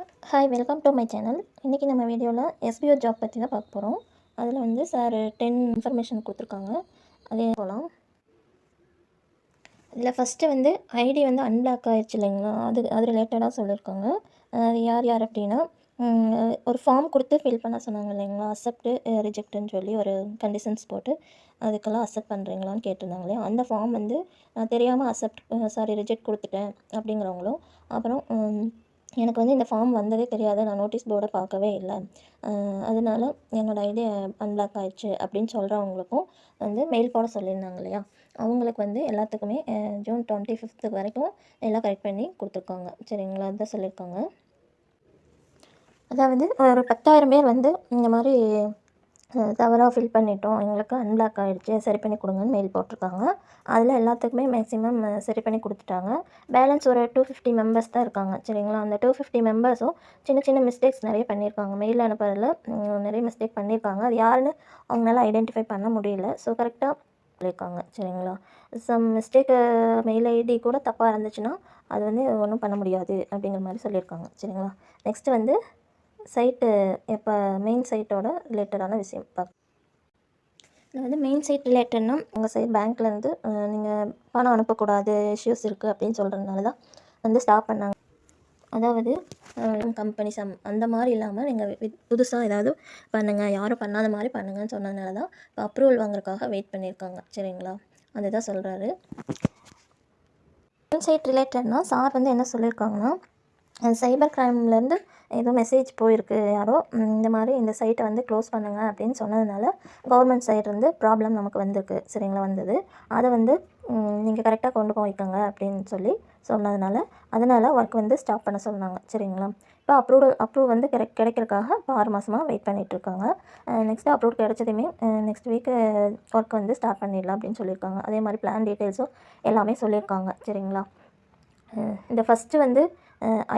Hi welcome to my channel இன்றைக்கி நம்ம வீடியோவில் எஸ்பிஓ ஜாப் பற்றி தான் பார்க்க போகிறோம் அதில் வந்து சார் டென் இன்ஃபர்மேஷன் கொடுத்துருக்காங்க. அதே போகலாம் இதில் ஃபஸ்ட்டு வந்து ஐடி வந்து அன்பிளாக் ஆயிடுச்சு இல்லைங்களா? அது அது ரிலேட்டடாக சொல்லியிருக்காங்க அது யார் யார் அப்படின்னா ஒரு ஃபார்ம் கொடுத்து ஃபில் பண்ண சொன்னாங்க இல்லைங்களா? அக்செப்ட்டு ரிஜெக்ட்டுன்னு சொல்லி ஒரு கண்டிஷன்ஸ் போட்டு அதுக்கெல்லாம் அக்செப்ட் பண்ணுறீங்களான்னு கேட்டிருந்தாங்க இல்லையா அந்த ஃபார்ம் வந்து நான் தெரியாமல் அக்செப்ட் சாரி ரிஜெக்ட் கொடுத்துட்டேன் அப்படிங்கிறவங்களும் அப்புறம் எனக்கு வந்து இந்த ஃபார்ம் வந்ததே தெரியாது. நான் நோட்டீஸ் போர்டை பார்க்கவே இல்லை. அதனால் அதனால என்னோடய ஐடி அன்பிளாக் ஆயிடுச்சு அப்படின்னு சொல்கிறவங்களுக்கும் வந்து மெயில் போட சொல்லியிருந்தாங்க இல்லையா? அவங்களுக்கு வந்து எல்லாத்துக்குமே ஜூன் டுவெண்ட்டி ஃபிஃப்த்து வரைக்கும் எல்லாம் கரெக்ட் பண்ணி கொடுத்துருக்காங்க. சரிங்களா? அதுதான் சொல்லியிருக்காங்க. அதாவது ஒரு பத்தாயிரம் பேர் வந்து இந்த மாதிரி தவறாக ஃபில் பண்ணிட்டோம். எங்களுக்கு அன்பிளாக் ஆகிடுச்சு சரி பண்ணி கொடுங்கன்னு மெயில் போட்டிருக்காங்க. அதில் எல்லாத்துக்குமே மேக்ஸிமம் சரி பண்ணி கொடுத்துட்டாங்க. பேலன்ஸ் ஒரு டூ ஃபிஃப்டி மெம்பர்ஸ் தான் இருக்காங்க. சரிங்களா? அந்த டூ ஃபிஃப்டி மெம்பர்ஸும் சின்ன சின்ன மிஸ்டேக்ஸ் நிறைய பண்ணியிருக்காங்க. மெயில் அனுப்புறதில் நிறைய மிஸ்டேக் பண்ணியிருக்காங்க. அது யாருன்னு அவங்களால ஐடென்டிஃபை பண்ண முடியல. ஸோ கரெக்டாக சொல்லியிருக்காங்க. சரிங்களா? சம் மிஸ்டேக்கு மெயில் ஐடி கூட தப்பாக இருந்துச்சுன்னா அது வந்து ஒன்றும் பண்ண முடியாது அப்படிங்கிற மாதிரி சொல்லியிருக்காங்க. சரிங்களா? நெக்ஸ்ட்டு வந்து சைட்டு இப்போ மெயின் சைட்டோட ரிலேட்டடான விஷயம். பார்க்க இது வந்து மெயின் சைட் ரிலேட்டட்னா உங்கள் சைட் பேங்க்லேருந்து நீங்கள் பணம் அனுப்பக்கூடாது இஷ்யூஸ் இருக்குது அப்படின்னு சொல்கிறதுனால தான் வந்து ஸ்டாப் பண்ணாங்க. அதாவது கம்பெனி சம் அந்த மாதிரி இல்லாமல் நீங்கள் புதுசாக ஏதாவது பண்ணுங்கள் யாரும் பண்ணாத மாதிரி பண்ணுங்கன்னு சொன்னதுனால தான் இப்போ அப்ரூவல் வாங்குறதுக்காக வெயிட் பண்ணியிருக்காங்க. சரிங்களா? அதுதான் சொல்கிறாரு சைட் ரிலேட்டட்னா சார் வந்து என்ன சொல்லியிருக்காங்கன்னா சைபர் க்ரைம்லேருந்து ஏதோ மெசேஜ் போயிருக்கு யாரோ. இந்த மாதிரி இந்த சைட்டை வந்து க்ளோஸ் பண்ணுங்க அப்படின்னு சொன்னதுனால கவர்மெண்ட் சைட்லேருந்து ப்ராப்ளம் நமக்கு வந்திருக்கு சரிங்களா? வந்தது. அதை வந்து நீங்கள் கரெக்டாக கொண்டு போய்க்கோங்க அப்படின்னு சொல்லி சொன்னதுனால அதனால் ஒர்க் வந்து ஸ்டாப் பண்ண சொன்னாங்க சரிங்களா? இப்போ அப்ரூவல் அப்ரூவ் வந்து கிடை கிடைக்கிறதுக்காக இப்போ ஆறு மாதமாக வெயிட் பண்ணிகிட்ருக்காங்க நெக்ஸ்ட்டு அப்ரூவ் கிடைச்சதுமே நெக்ஸ்ட் வீக்கு ஒர்க் வந்து ஸ்டார்ட் பண்ணிடலாம் அப்படின்னு சொல்லியிருக்காங்க. அதே மாதிரி பிளான் டீட்டெயில்ஸும் எல்லாமே சொல்லியிருக்காங்க சரிங்களா? இந்த ஃபஸ்ட்டு வந்து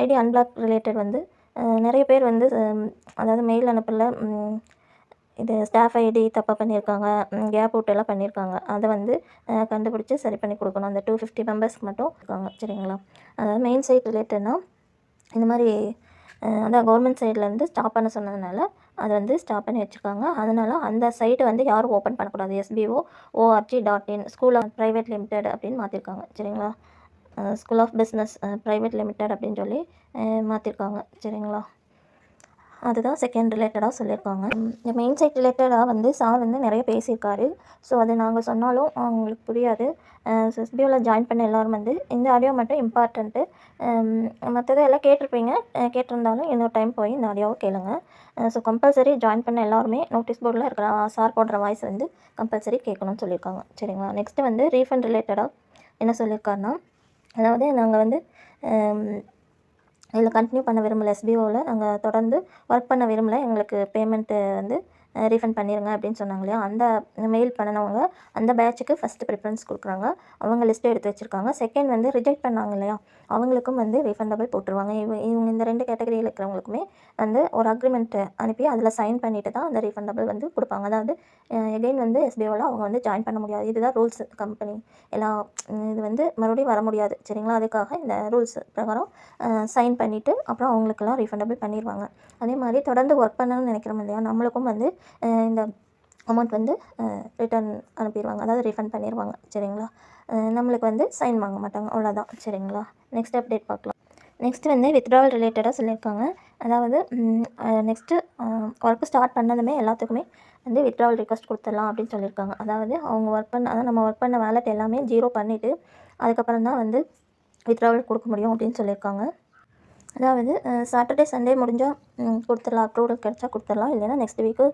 ஐடி அன்பிளாக் ரிலேட்டட் வந்து நிறைய பேர் வந்து அதாவது மெயில் அனுப்பல இது ஸ்டாஃப் ஐடி தப்பாக பண்ணியிருக்காங்க கேப் எல்லாம் பண்ணியிருக்காங்க அதை வந்து கண்டுபிடிச்சி சரி பண்ணி கொடுக்கணும். அந்த டூ ஃபிஃப்டி மெம்பர்ஸ்க்கு மட்டும் இருக்காங்க சரிங்களா? அதாவது மெயின் சைட் ரிலேட்டட்னா இந்த மாதிரி அதான் கவர்மெண்ட் சைட்லேருந்து ஸ்டாப் பண்ண சொன்னதுனால அதை வந்து ஸ்டாப் பண்ணி வச்சுருக்காங்க. அதனால் அந்த சைட்டை வந்து யாரும் ஓப்பன் பண்ணக்கூடாது. SPO ORG dot in school of private limited அப்படின்னு மாற்றிருக்காங்க சரிங்களா? School of business private limited அப்படின்னு சொல்லி மாற்றிருக்காங்க சரிங்களா? அதுதான் செகண்ட் ரிலேட்டடாக சொல்லியிருக்காங்க. இந்த மெயின் சைட் ரிலேட்டடாக வந்து சார் வந்து நிறைய பேசியிருக்காரு. ஸோ அது நாங்கள் சொன்னாலும் அவங்களுக்கு புரியாது. எஸ்பிஓவில் ஜாயின் பண்ண எல்லோரும் வந்து இந்த ஆடியோ மட்டும் இம்பார்ட்டண்ட்டு மற்றது எல்லாம் கேட்டிருப்பீங்க. கேட்டிருந்தாலும் இன்னொரு டைம் போய் இந்த ஆடியோவை கேளுங்க. ஸோ கம்பல்சரி ஜாயின் பண்ண எல்லாருமே நோட்டீஸ் போர்டில் இருக்கிற சார் போடுற வாய்ஸ் வந்து கம்பல்சரி கேட்கணும்னு சொல்லியிருக்காங்க. சரிங்களா? நெக்ஸ்ட்டு வந்து ரீஃபண்ட் ரிலேட்டடாக என்ன சொல்லியிருக்காருன்னா அதாவது நாங்கள் வந்து இதில் கண்டினியூ பண்ண விரும்பல எஸ்பிஓவில் நாங்கள் தொடர்ந்து ஒர்க் பண்ண விரும்பலை. எங்களுக்கு பேமெண்ட்டு வந்து ரீஃபண்ட் பண்ணிடுங்க அப்படின்னு சொன்னாங்க இல்லையா? அந்த மெயில் பண்ணினவங்க அந்த பேட்சுக்கு ஃபஸ்ட்டு ப்ரிஃபரன்ஸ் கொடுக்குறாங்க. அவங்க லிஸ்ட்டு எடுத்து வச்சுருக்காங்க. செகண்ட் வந்து ரிஜெக்ட் பண்ணாங்க இல்லையா? அவங்களுக்கும் வந்து ரீஃபண்டபிள் போட்டுருவாங்க. இவங்க இவங்க இந்த ரெண்டு கேட்டகரியில் இருக்கிறவங்களுக்குமே வந்து ஒரு அக்ரிமெண்ட் அனுப்பி அதில் சைன் பண்ணிட்டு தான் அந்த ரீஃபண்டபிள் வந்து கொடுப்பாங்க. அதாவது எகெயின் வந்து எஸ்பிஓவில் அவங்க வந்து ஜாயின் பண்ண முடியாது. இதுதான் ரூல்ஸ் கம்பெனி எல்லாம் இது வந்து மறுபடியும் வர முடியாது. சரிங்களா? அதுக்காக இந்த ரூல்ஸ் பிரகாரம் சைன் பண்ணிவிட்டு அப்புறம் அவங்களுக்கெல்லாம் ரீஃபண்டபிள் பண்ணிடுவாங்க அதே மாதிரி தொடர்ந்து ஒர்க் பண்ணணும்னு நினைக்கிறோம் இல்லையா? நம்மளுக்கும் வந்து இந்த அமௌண்ட் வந்து ரிட்டர்ன் அனுப்பிடுவாங்க அதாவது ரீஃபண்ட் பண்ணிடுவாங்க சரிங்களா? நம்மளுக்கு வந்து சைன் வாங்க மாட்டாங்க. அவ்வளோதான் சரிங்களா? நெக்ஸ்ட் அப்டேட் பார்க்கலாம். நெக்ஸ்ட் வந்து வித்ட்ராவல் ரிலேட்டடாக சொல்லியிருக்காங்க. அதாவது நெக்ஸ்ட்டு ஒர்க்கு ஸ்டார்ட் பண்ணதுமே எல்லாத்துக்குமே வந்து வித்ட்ராவல் ரிக்வஸ்ட் கொடுத்துடலாம் அப்படின்னு சொல்லியிருக்காங்க. அதாவது அவங்க ஒர்க் பண்ண அதாவது நம்ம ஒர்க் பண்ண வேலட் எல்லாமே ஜீரோ பண்ணிவிட்டு அதுக்கப்புறம் தான் வந்து வித்ட்ராவல் கொடுக்க முடியும் அப்படின்னு சொல்லியிருக்காங்க. அதாவது சாட்டர்டே சண்டே முடிஞ்சால் கொடுத்துடலாம். அப்ரூவல் கிடச்சா கொடுத்துடலாம். இல்லைன்னா நெக்ஸ்ட் வீக்கு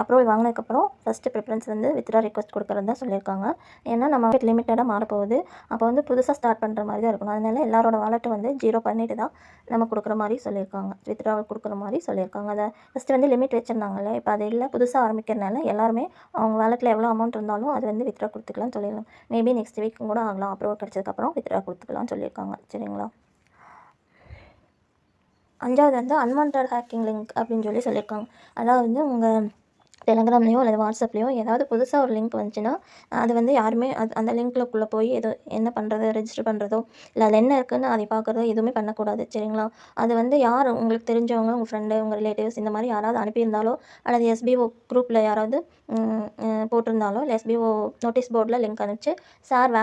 அப்ரூவல் வாங்கினதுக்கப்புறம் ஃபஸ்ட்டு ப்ரிஃபரன்ஸ் வந்து வித்ரா ரிக்வஸ்ட் கொடுக்குறது தான் சொல்லியிருக்காங்க. ஏன்னா நம்ம லிமிட்டடாக மாறப்போகுது. அப்போ வந்து புதுசாக ஸ்டார்ட் பண்ணுற மாதிரி தான் இருக்கணும். அதனால் எல்லாரோட வாலெட்டு வந்து ஜீரோ பண்ணிட்டு தான் நம்ம கொடுக்குற மாதிரி சொல்லியிருக்காங்க. வித்ராவல் கொடுக்குற மாதிரி சொல்லியிருக்காங்க. அதை ஃபஸ்ட்டு வந்து லிமிட் வச்சுருந்தாங்கல்ல. இப்போ அது இல்லை புதுசாக ஆரம்பிக்கிறனால எல்லாருமே அவங்க வாலெட்டில் எவ்வளோ அமௌண்ட் இருந்தாலும் அது வந்து வித்ரா கொடுத்துக்கலாம்னு சொல்லிடலாம் மேபி நெக்ஸ்ட் வீக்கும் கூட ஆகலாம். அப்ரூவல் கிடச்சதுக்கப்புறம் வித்ரா கொடுத்துக்கலாம்னு சொல்லியிருக்காங்க. சரிங்களா? அஞ்சாவது வந்து அன்வான்ட் ஹேக்கிங் லிங்க் அப்படின்னு சொல்லி சொல்லியிருக்காங்க. அதாவது வந்து உங்கள் டெலகிராம்லேயோ அல்லது வாட்ஸ்அப்லேயோ ஏதாவது புதுசாக ஒரு லிங்க் வந்துச்சுன்னா அது வந்து யாருமே அது அந்த லிங்க்குள்ளே போய் எது என்ன பண்ணுறது ரெஜிஸ்டர் பண்ணுறதோ இல்லை அதில் என்ன இருக்குன்னு அதை பார்க்குறதோ எதுவுமே பண்ணக்கூடாது சரிங்களா? அது வந்து யார் உங்களுக்கு தெரிஞ்சவங்க உங்கள் ஃப்ரெண்டு உங்கள் ரிலேட்டிவ்ஸ் இந்த மாதிரி யாராவது அனுப்பியிருந்தாலோ அல்லது எஸ்பிஓ குரூப்பில் யாராவது போட்டிருந்தாலோ இல்லை எஸ்பிஓ நோட்டீஸ் போர்டில் லிங்க் அனுப்பிச்சு சார் வே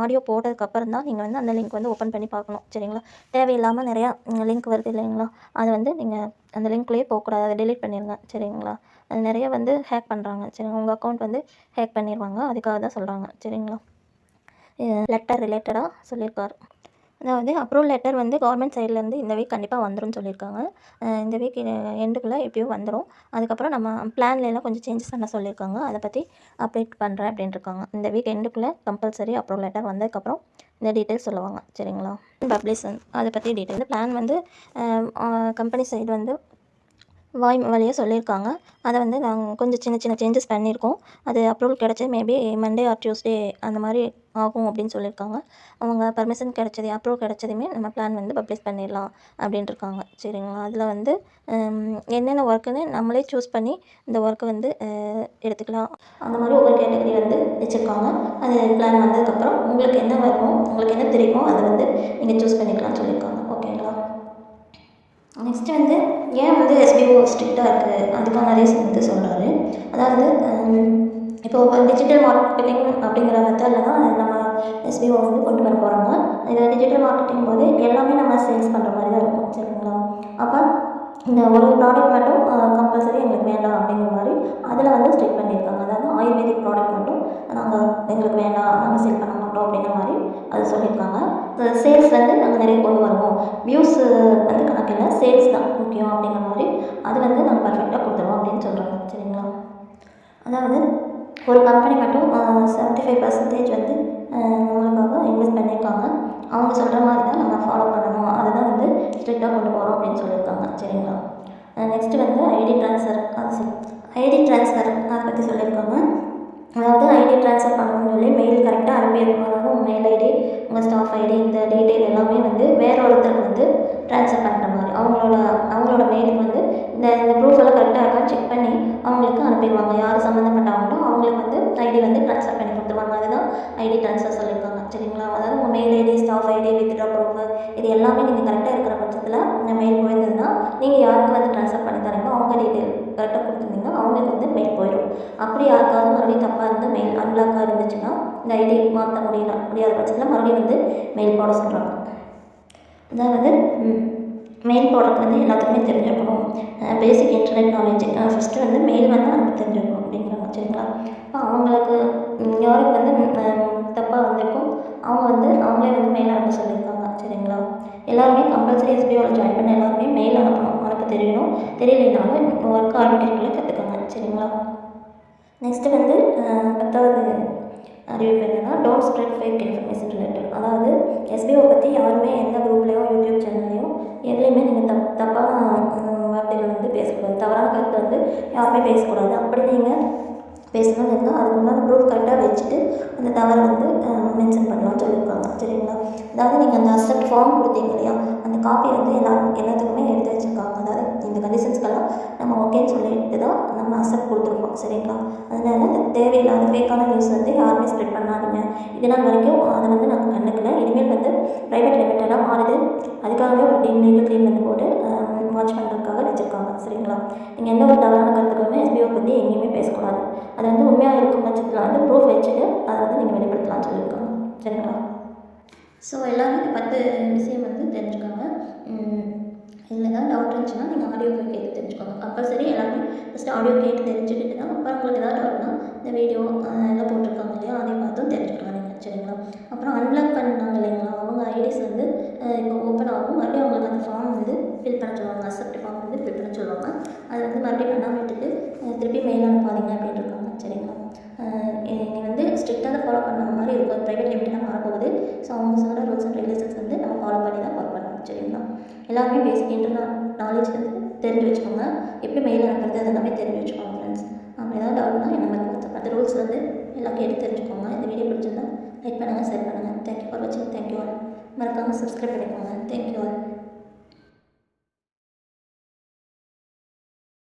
ஆடியோ போட்டதுக்கப்புறம் தான் நீங்கள் வந்து அந்த லிங்க் வந்து ஓப்பன் பண்ணி பார்க்கணும் சரிங்களா? தேவையில்லாமல் நிறையா லிங்க் வருது இல்லைங்களா? அது வந்து நீங்கள் அந்த லிங்க்லேயே போகக்கூடாது அதை டெலீட் பண்ணிடுங்க சரிங்களா? நிறைய வந்து ஹேக் பண்ணுறாங்க சரிங்களா? உங்கள் அக்கௌண்ட் வந்து ஹேக் பண்ணிடுவாங்க அதுக்காக தான் சொல்கிறாங்க சரிங்களா? லெட்டர் ரிலேட்டடாக சொல்லியிருக்காரு. அதாவது அப்ரூவல் லெட்டர் வந்து கவர்மெண்ட் சைட்லேருந்து இந்த வீக் கண்டிப்பாக வந்துடும் சொல்லியிருக்காங்க. இந்த வீக் எண்டுக்குள்ளே எப்படியும் வந்துடும் அதுக்கப்புறம் நம்ம பிளான்லாம் கொஞ்சம் சேஞ்சஸ் பண்ண சொல்லியிருக்காங்க. அதை பற்றி அப்டேட் பண்ணுறேன் அப்படின்ட்டு இருக்காங்க இந்த வீக் எண்டுக்குள்ளே கம்பல்சரி அப்ரூவல் லெட்டர் வந்ததுக்கப்புறம் இந்த டீட்டெயில்ஸ் சொல்லுவாங்க. சரிங்களா? பப்ளிஷன் அதை பற்றி டீட்டெயில் பிளான் வந்து கம்பெனி சைடு வந்து வாய் வழியாக சொல்லியிருக்காங்க. அதை வந்து நாங்கள் கொஞ்சம் சின்ன சின்ன சேஞ்சஸ் பண்ணியிருக்கோம். அது அப்ரூவல் கிடச்சி மேபி மண்டே ஆர் டியூஸ்டே அந்த மாதிரி ஆகும் அப்படின்னு சொல்லியிருக்காங்க. அவங்க பர்மிஷன் கிடச்சது அப்ரூவல் கிடச்சதுமே நம்ம பிளான் வந்து பப்ளிஷ் பண்ணிடலாம் அப்படின்ட்டு இருக்காங்க சரிங்களா? அதில் வந்து என்னென்ன ஒர்க்குன்னு நம்மளே சூஸ் பண்ணி இந்த ஒர்க்கை வந்து எடுத்துக்கலாம். அந்த மாதிரி ஒவ்வொரு கேட்டகரி வந்து வச்சுருக்காங்க. அது பிளான் வந்ததுக்கப்புறம் உங்களுக்கு என்ன வரணும் உங்களுக்கு என்ன தெரியுமோ அதை வந்து நீங்கள் சூஸ் பண்ணிக்கலாம்னு சொல்லியிருக்காங்க. நெக்ஸ்ட் நெக்ஸ்ட்டு வந்து ஏன் வந்து எஸ்பிஓ ஸ்ட்ரிக்டாக இருக்குது அதுக்கான ரீசன் வந்து சொல்கிறாரு அதாவது இப்போது டிஜிட்டல் மார்க்கெட்டிங் அப்படிங்கிற மெத்தடில் தான் நம்ம எஸ்பிஓ வந்து கொண்டு வர போகிறாங்க இது டிஜிட்டல் மார்க்கெட்டிங் போது எல்லாமே நம்ம சேல்ஸ் பண்ணுற மாதிரி தான் இருக்கும். சரிங்களா? அப்போ இந்த ஒரு ப்ராடக்ட் மட்டும் கம்பல்சரி எங்களுக்கு வேண்டாம் அப்படிங்கிற மாதிரி அதில் வந்து ஸ்ட்ரிக் பண்ணியிருக்காங்க. அதாவது ஆயுர்வேதிக் ப்ராடக்ட் மட்டும் நாங்கள் எங்களுக்கு வேண்டாம் நாங்கள் சேல் பண்ண மாட்டோம் அப்படிங்கிற மாதிரி அது சொல்லியிருக்காங்க. சேல்ஸ் வந்து நாங்கள் நிறைய கொண்டு வருவோம். வியூஸ் வந்து கணக்கில் சேல்ஸ் தான். முக்கியம் அப்படிங்கிற மாதிரி அது வந்து நம்ம பர்ஃபெக்டாக கொடுத்துருவோம் அப்படின்னு சொல்கிறாங்க சரிங்களா? அதாவது ஒரு கம்பெனி மட்டும் செவன்ட்டி ஃபைவ் பர்சன்டேஜ் வந்து நம்மளுக்காக இன்வெஸ்ட் பண்ணியிருக்காங்க. அவங்க சொல்கிற மாதிரி தான் நம்ம ஃபாலோ பண்ணணும். அதுதான் வந்து ஸ்ட்ரிக்டாக கொண்டு போகிறோம் அப்படின்னு சொல்லியிருக்காங்க. சரிங்களா? நெக்ஸ்ட்டு வந்து ஐடி ட்ரான்ஸ்ஃபர் அது ஐடி ட்ரான்ஸ்ஃபர் அதை பற்றி சொல்லியிருக்காங்க. அதாவது ஐடி ட்ரான்ஸ்ஃபர் பண்ணணும்னு சொல்லி மெயில் கரெக்டாக அனுப்பியிருக்கணும் அதாவது உங்கள் மெயில் ஐடி உங்கள் ஸ்டாஃப் ஐடி இந்த டீட்டெயில் எல்லாமே வந்து வேற ஒருத்தருக்கு வந்து ட்ரான்ஸ்ஃபர் பண்ணுற மாதிரி. அவங்களோட அவங்களோட மெயிலுக்கு வந்து இந்த இந்த ப்ரூஃப் எல்லாம் கரெக்டாக இருக்கா செக் பண்ணி அவங்களுக்கு அனுப்பிடுவாங்க. யார் சம்மந்தப்பட்டவங்களோ அவங்களுக்கு வந்து ஐடி வந்து ட்ரான்ஸ்ஃபர் பண்ணி கொடுத்துருவாங்க. அதுதான் ஐடி ட்ரான்ஸ்ஃபர் சொல்லியிருக்காங்க. சரிங்களா? அதாவது உங்கள் mail ID staff ID withdraw proof இது எல்லாமே நீங்கள் கரெக்டாக இருக்கிற பட்சத்தில் இந்த மெயில் போயிருந்ததுன்னா நீங்கள் யாருக்கு வந்து ட்ரான்ஸ்ஃபர் பண்ணி தரீங்களோ அவங்க டீட்டெயில் கரெக்டாக கொடுத்துருந்தீங்கன்னா அவங்களுக்கு வந்து மெயில் போயிடும். அப்படி யாருக்காவது மறுபடியும் தப்பாக இருந்து மெயில் அன்லாக்காக இருந்துச்சுன்னா இந்த ஐடி மாற்ற முடியல முடியாத பட்சத்தில் மறுபடியும் வந்து மெயில் போட சொல்கிறாங்க அதாவது மெயில் போடுறதுக்கு வந்து எல்லாத்துக்குமே தெரிஞ்சிருக்கணும். பேசிக் இன்டர்நெட் நாலேஜ் ஃபஸ்ட்டு வந்து மெயில் வந்து நமக்கு தெரிஞ்சிருக்கணும் அப்படிங்கிறாங்க சரிங்களா? இப்போ அவங்களுக்கு யாருக்கு வந்து தப்பாக வந்திருக்கும் அவங்க வந்து அவங்களே வந்து மெயில் அனுப்ப சொல்லியிருக்காங்க சரிங்களா? எல்லாருமே கம்பல்சரி எஸ்பிஓவில் ஜாயின் பண்ண எல்லாருமே மெயில் அனுப்பணும். தெரியணும். தெரியலைனாலும் ஒர்க் ஆரம்பிக்கிறதுக்குள்ளே கற்றுக்கோங்க. சரிங்களா? நெக்ஸ்ட்டு வந்து பத்தாவது அறிவிப்பு என்னென்னா don't spread fake information related அதாவது எஸ்பிஓ பற்றி யாருமே எந்த குரூப்லேயோ யூடியூப் சேனல்லையோ எதுலேயுமே நீங்கள் தப் தப்பான வார்த்தைகள் வந்து பேசக்கூடாது. தவறான கருத்து வந்து யாருமே பேசக்கூடாது. அப்படி நீங்கள் பேசணும்னு இருந்தால் அதுக்குண்டான ப்ரூஃப் கரெக்டாக வச்சுட்டு அந்த தவறை வந்து மென்ஷன் பண்ணலாம்னு சொல்லியிருக்காங்க. சரிங்களா? அதாவது நீங்கள் அந்த அசெப்ட் ஃபார்ம் கொடுத்தீங்க இல்லையா? அந்த காப்பி வந்து எல்லா எல்லாத்துக்குமே எடுத்து வச்சுருக்காங்க. அதாவது இந்த கண்டிஷன்ஸ்க்கெல்லாம் நம்ம ஓகேன்னு சொல்லிட்டு தான் நம்ம அசெப்ட் கொடுத்துருக்கோம். சரிங்களா? அதனால இந்த தேவையில்லாத ஃபேக்கான நியூஸ் வந்து யாருமே ஸ்ப்ரெட் பண்ணாதீங்க. இதனால் வரைக்கும் அதை வந்து நாங்கள் கண்டுக்கல. இனிமேல் வந்து ப்ரைவேட் லிமிட்டெல்லாம் மாறுது. அதுக்காகவே ஒரு டீம் லீகல் டீம் வந்து போட்டு வாட்ச் பண்ணுறதுக்காக வச்சுருக்காங்க. சரிங்களா? நீங்கள் எந்த ஒரு தவறான கருத்துக்களுமே எஸ்பிஓ பற்றி எங்கேயுமே பேசக்கூடாது. அது வந்து உண்மையாக இருக்கும் பட்சத்தில் வந்து ப்ரூஃப் வச்சுட்டு அதை வந்து நீங்கள் வெளிப்படுத்தலாம்னு சொல்லியிருக்காங்க. சரிங்களா? ஸோ எல்லோரும் இந்த பத்து விஷயம் வந்து தெரிஞ்சுக்காங்க. இதில் ஏதாவது டவுட் இருந்துச்சுன்னா நீங்கள் ஆடியோ போய் கேட்டு தெரிஞ்சுக்கோங்க. கம்பல்சரி எல்லாமே ஃபஸ்ட்டு ஆடியோ கேட்டு தெரிஞ்சுக்கிட்டு தான் அப்புறம் உங்களுக்கு ஏதாவது டவுட்னா இந்த வீடியோ எல்லாம் போட்டிருக்காங்க இல்லையா அதை பார்த்தும் தெரிஞ்சுக்கலாம் நீங்கள் சரிங்களா? அப்புறம் அன்லாக் பண்ணாங்க இல்லைங்களா அவங்க ஐடிஸ் வந்து இப்போ ஓப்பன் ஆகும் மறுபடியும் அவங்களுக்கு அந்த ஃபார்ம் வந்து ஃபில் பண்ண சொல்லுவாங்க அக்செப்ட் ஃபார்ம் வந்து ஃபில் பண்ண சொல்லுவாங்க. அதை வந்து மறுபடியும் பண்ணாமல் விட்டுட்டு திருப்பி மெயில் அனுப்பாதீங்க அப்படின்னு இருக்காங்க சரிங்களா நீ வந்து ஸ்ட்ரிக்டாக ஃபாலோ பண்ண மாதிரி இருக்கும். ப்ரைவேட் லிமிட்டெலாம் மாறப்போகுது. ஸோ அவங்க சொல்கிற ரூல்ஸ் அண்ட் ரெகுலேஷன்ஸ் வந்து நம்ம ஃபாலோ பண்ணி தான் ஃபாலோ பண்ணணும். சரிங்களா? எல்லாருமே பேசிக் இன்டர்னல் நாலேஜ் வந்து தெரிஞ்சு வச்சுக்கோங்க. எப்படி மெயில் அனுப்புறது அது எல்லாமே தெரிஞ்சு வச்சுக்கோங்க ஃப்ரெண்ட்ஸ் அவங்க ஏதாவது டவுட்னா என்ன மாதிரி வாட்ஸ்அப் அந்த ரூல்ஸ் வந்து எல்லாம் கேட்டு தெரிஞ்சுக்கோங்க. இந்த வீடியோ பிடிச்சிருந்தா லைக் பண்ணுங்கள் ஷேர் பண்ணுங்கள் தேங்க்யூ ஃபார் வாட்சிங் தேங்க்யூ ஆல் மறக்காமல் சப்ஸ்கிரைப் பண்ணிக்கோங்க. Thank you all